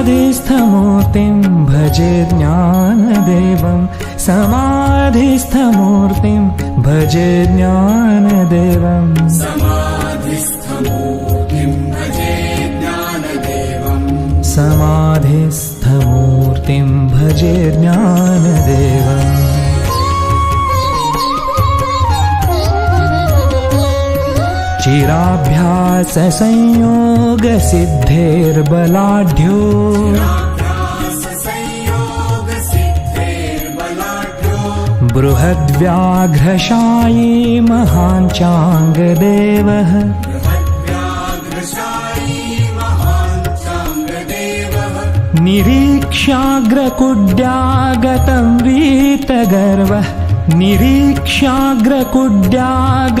समाधिस्थमूर्तिं भजे ज्ञानदेवं। समाधिस्थमूर्तिं भजे ज्ञानदेवम् समाधिस्थमूर्तिं भजे ज्ञानदेवम् ीराभ्याससंयोग बृहद्व्याघ्रशायी महाञ्चाङ्गदेवः। निरीक्ष्याग्रकुड्यागतं वीतगर्वः। निरीक्ष्याग्रकुड्याग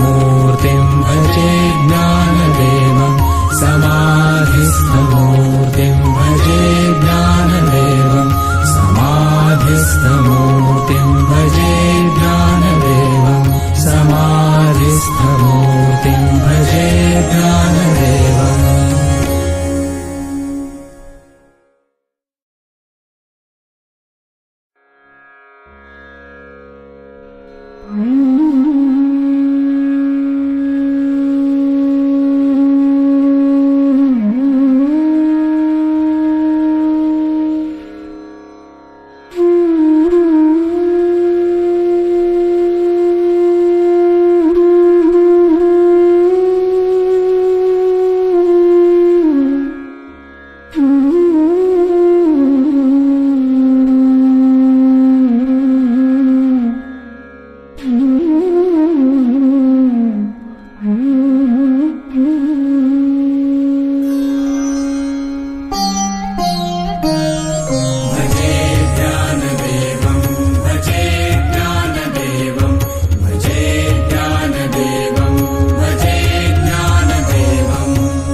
मूर्तिम् अचे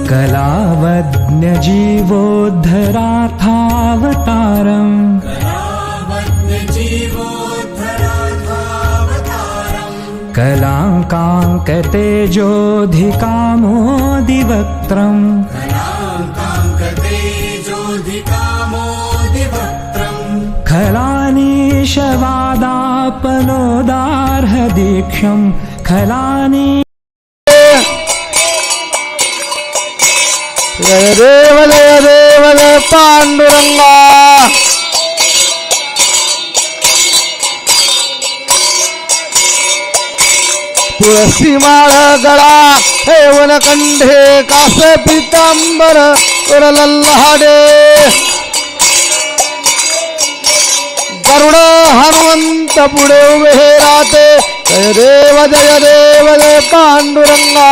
कलावज्ञजीवोद्धराथावतारम् कलाङ्काङ्कतेजोऽधिकामोदिवक्त्रम् खलानीशवादापनोदार्हदीक्षम् खलानी जय देव जय देव जय पांडुरंगा. तुळसी माळ गळा हेवन कंठे कास पितांबर लल्हाडे गरुड हनुमंत पुढे उभे राहते. जय देव जय देव जय पांडुरंगा.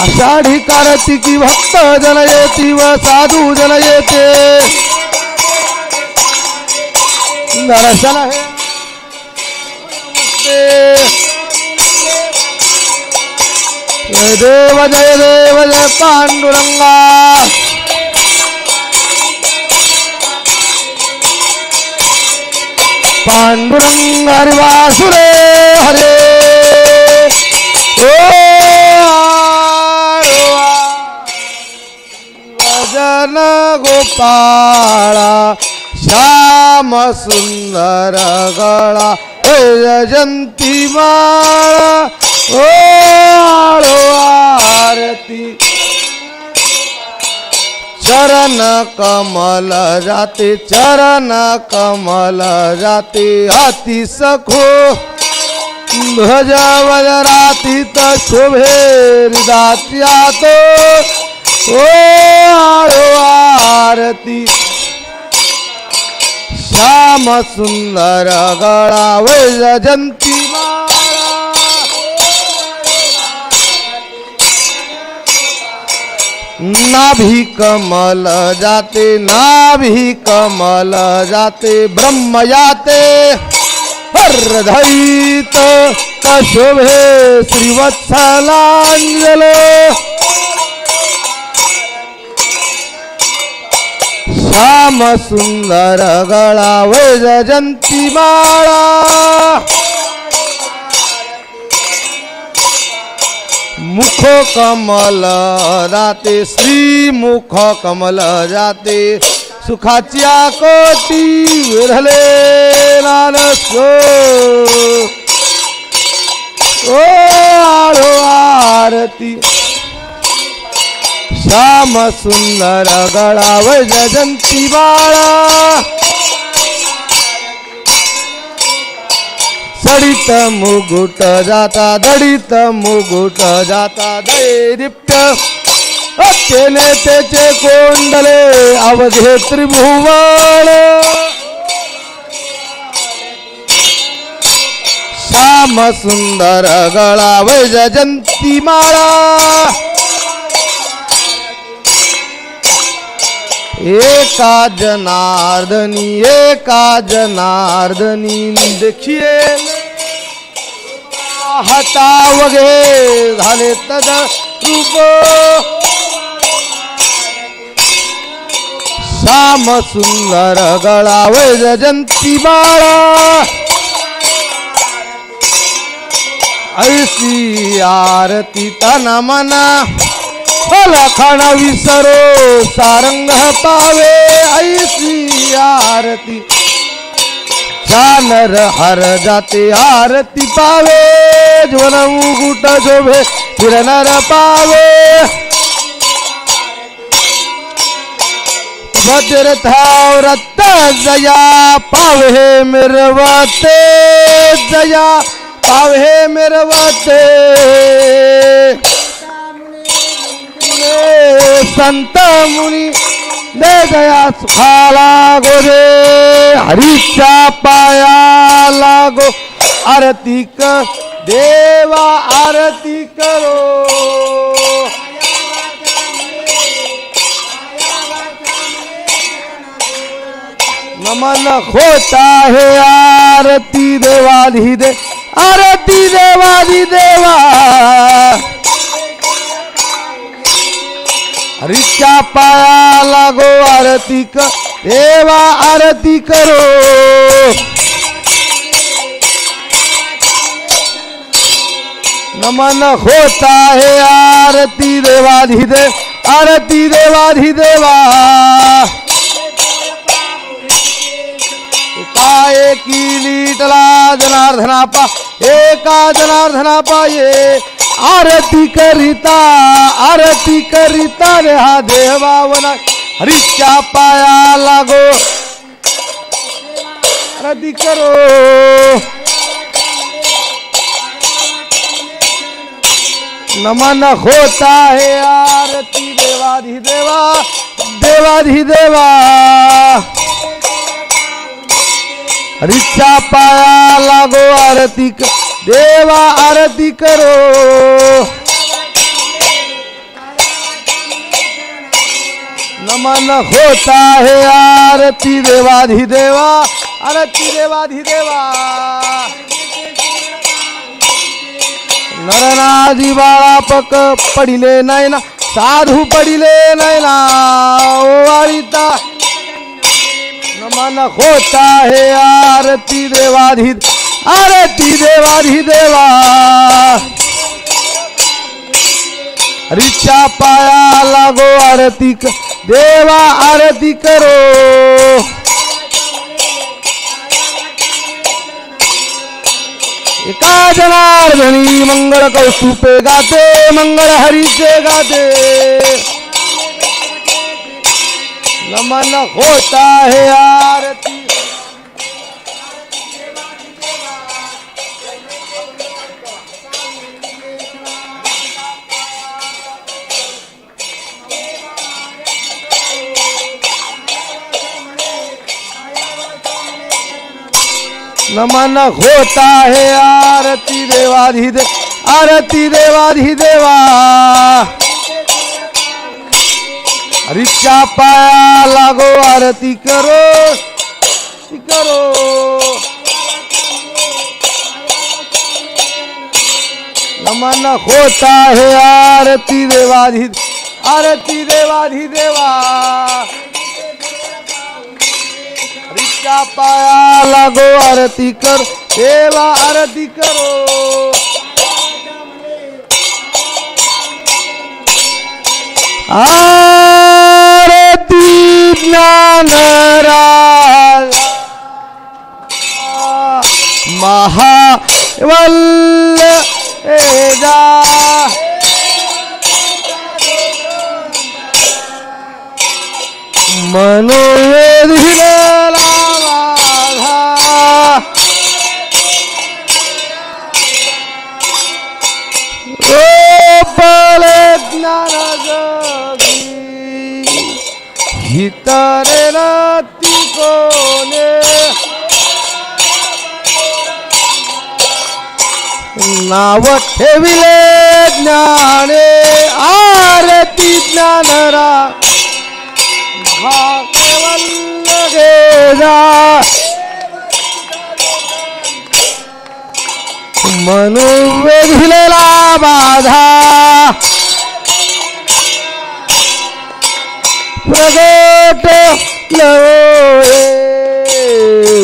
आषाढी कार्तिकी भक्त जन येती व साधु जन येते दर्शन जय देव जय देव, जय पांडुरंगा। पांडुरंग हरि वासुरे हरे। ओ भजन गोपाळा श्याम सुंदर गळा हे जयंती माळा ओ आळो आरती. चरण कमल जाते चरण कमल जाते अति सखो. ध्वजावर रातीत शोभे तो ओ आळो आरती श्याम सुंदर वैजयंती माळा नाभी कमल जाते, नाभी कमल जाते, ब्रह्म जाते हरधैत कशोभे श्रीवत्सलांजल। श्याम सुंदर गळा वैजयंती माळा मुख कमल जाते श्री मुख कमल जाते सुखाच्या कोटी विरले नानसो ओ आळो आरती श्याम सुंदर गळा वैजयंती बाळा. सडित मुगुट जाता दडित मुगुट जाता दैरिप्य तेने त्याचे कोंडले अवधे त्रिभुवन श्याम सुंदर गळा वैजयंती माळा एका जनार्दनी एका जनार्दनी देखिए हाता वगे झाले तद रूप. श्याम सुंदर गळा वैजयंती बाळा. ऐसी आरती तन मना. लखण विसरो, सारंग पावे ऐसी आरती। जानर हर जाते आरती पावे, ज्वन मुकुट शोभे फिरनर पावे। भद्रथाव रत्त जया पावे मिरवते, जया पावे मिरवते। संत मुनी दे दया सुखाला गोरे हरीच्या पाया लागो आरती कर देवा आरती करो। नमन होता है आरती देवाधी दे आरती देवाधी देवा हरीच्या पाया, लागो आरती क, देवा आरती करो। नमन होता है आरती देवाधिदेव, आरती देवाधिदेवा। एकाएकी लीटला जनार्दनापा एका जनार्दनापा ये। आरती करिता आरती करिता रे हा देवावना हरीच्या पाया लागो. आरती करो. नमन होता है आरती देवाधिदेवा देवाधिदेवा रिक्षा पाया लागो आरती क- देवा आरती करो। नमन होता है आरती देवाधिदेवा आरती देवाधिदेवा नरनादी बाळापक पडिले नाही ना साधू पडिले नाही ना ओवाळीता नमन होता है आरती देवाधी आरती देवाधी देवा। रिचा पाया, लागो आरती क- देवा, आरती करो। एका जनार्दनी मंगळ कौस्तुपे गाते मंगळ हरीचे गाते। नमन होता है आरती। नमन होता है आरती देवाधिदेव आरती देवाधिदेवा। रिक्षा पाया? लागो आरती करो करो। नमन होता है आरती देवाधि आरती देवाधि देवा रिक्षा पाया लागो आरती कर देवा आरती करो। आरती ज्ञानराज। महावल्ल एजा मनोवेधिला तारे राती कोने नाव ठेविले ज्ञाने आरती ज्ञानरा मनु वेधिलेला बाधा प्रगट लवे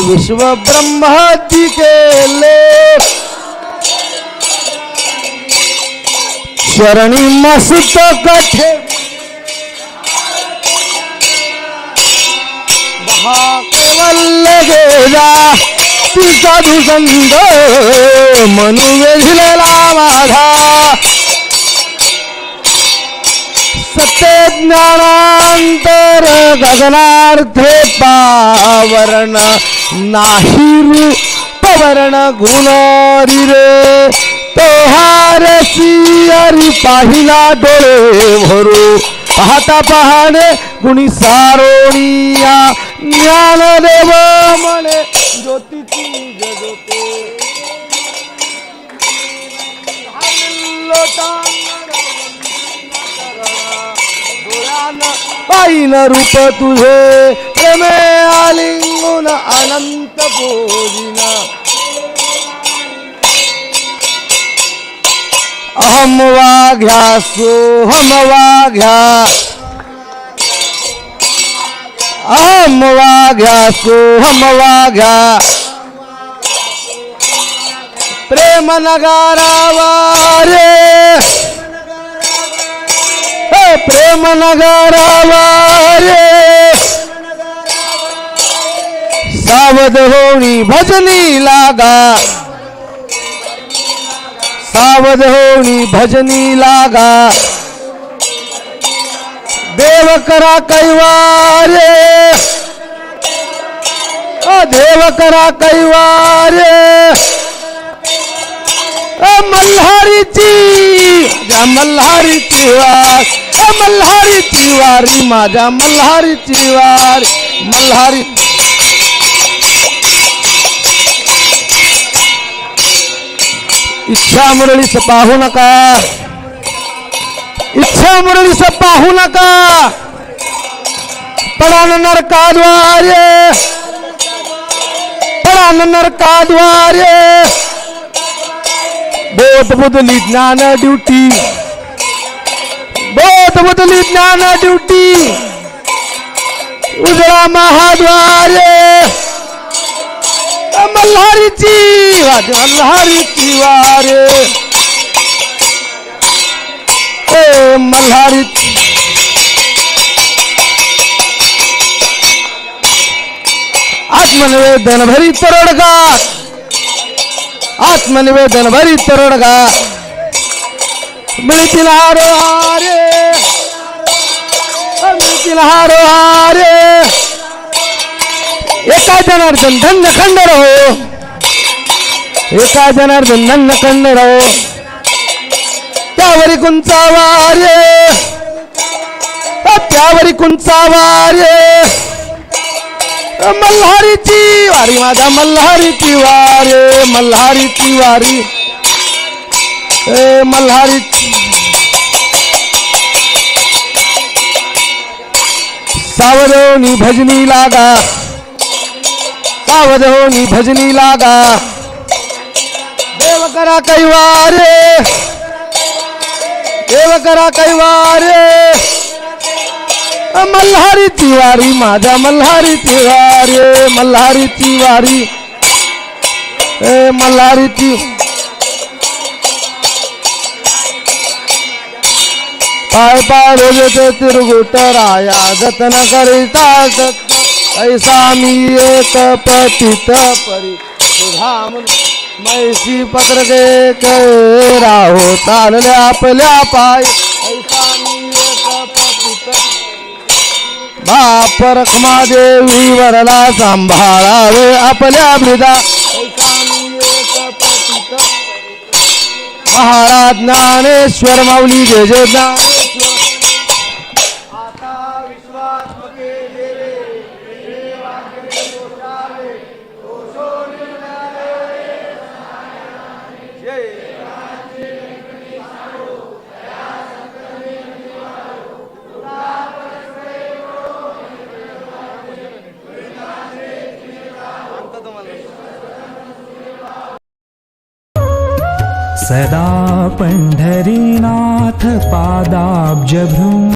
विश्व ब्रह्मादि केले शरणी मस्त कठे। मनु वेझलेला माझा सत्य ज्ञानांतर गगनार्थे पावरण नाही रूपवर्ण गुणारी रे तो हारसी हरी पाहिला डोळे भरू. पाहता पाहणे गुणी सारोणिया ज्ञानदेव म्हणे ज्योतीची जगते पाहिन रूप तुझे, प्रेमे आलिंगून अनंत बोधिना अहम वाघ्या, सोहम वाघ्या। अहम वाघ्या, सोहम वाघ्या। प्रेम नगारावा रे हे प्रेम नगारावा सावध होणी भजनी लागा. सावध होणी भजनी लागा. देव करा कैवारे देव करा कैवारे मल्हारीची माझ्या मल्हारीची वार अ मल्हारीची वारी माझ्या मल्हारीची वार मल्हारी इच्छा मुरळीस पाहू नका। इच्छा मुरळीस पाहू नका। पडान नरकाद्वारे पडान नरकाद्वारे बोध बुदली ज्ञान ड्युटी। बोध बुदली ज्ञान ड्युटी। उजळा महाद्वारे। मल्हारीची वाज मल्हारीची वारे ए मल्हारी आत्मनिवेदन भरी तरडगा आत्मनिवेदन भरी तरडगा मिळतील हारो हारे मिळतील हारो हारे एका जनार्दन धन्य खंड रहो एका जनार्दन धन्य खंड रहो त्यावरी कुंचा वारे त्यावरी कुंचा वारे मल्हारीची वारी माझ्या मल्हारीची वारे मल्हारीची वारी. मल्हारी। सावधोनी भजनी लागा। सावधोनी भजनी लागा। देव करा कैवारे देव करा कैवारे मल्हारी तिवारी माझ्या मल्हारी तिवारी मल्हारी तिवारी। मल्हारी ती पाय पाय ते तिरगुट राया जतन करिता जत ऐसा मी एक पतित परी. सुधाम मैसी पत्र गे राहो चालले आपल्या पाय. ऐसा मी एक पतित. बाप रखमा देवी वरला सांभाळावे आपल्या मृदा महाराज ज्ञानेश्वर माऊली जय जय ज्ञान. सदा पण्ढरीनाथ पादाब्जभू